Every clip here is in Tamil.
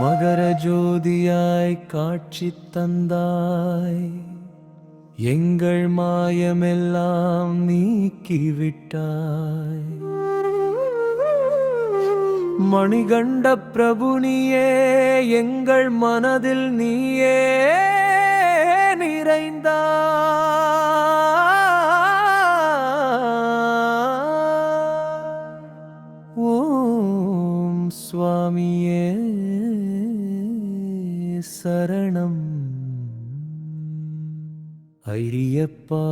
மகர ஜோதியாய் காட்சி தந்தாய். எங்கள் மாயமெல்லாம் நீக்கிவிட்டாய். மணிகண்ட பிரபு நீயே எங்கள் மனதில் நீயே நிறைந்தா ஓம் சுவாமியே. சரணம் ஐயப்பா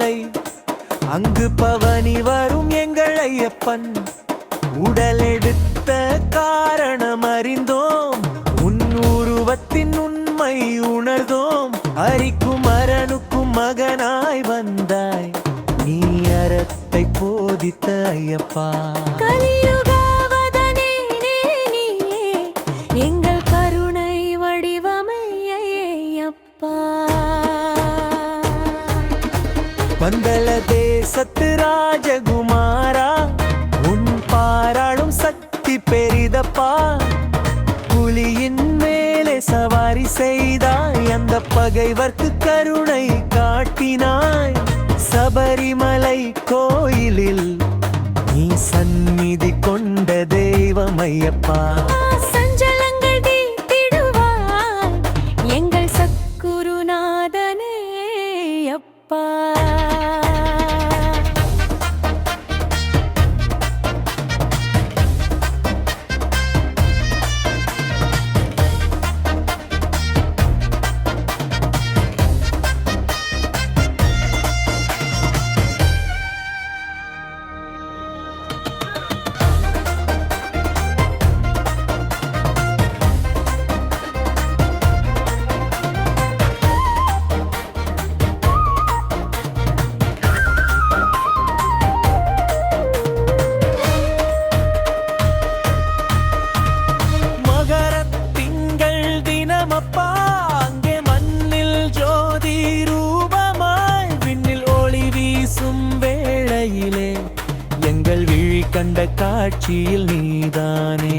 மாலை அங்கு பவனி வரும் எங்கள் ஐயப்பன். உடலெடுத்த காரணம் அறிந்தோம். உன் உருவத்தின் உண்மை உணர்ந்தோம். அரிக்கும் அரணுக்கும் மகனாய் வந்தாய். நீ அறத்தை போதித்த ஐயப்பா. கலியுக பந்தல தேசத்து ராஜகுமாரா உன் பாராளும் சக்தி பெரிதப்பா. புலியின் மேலே சவாரி செய்தாய் அந்த பகைவர்க்கு கருணை காட்டினாய். சபரிமலை கோயிலில் நீ சந்நிதி கொண்ட தெய்வம் ஐயப்பா எங்கள் சக்குருநாதனே அப்பா. வீசும் வேளையிலே எங்கள் விழி கண்ட காட்சியில் நீதானே.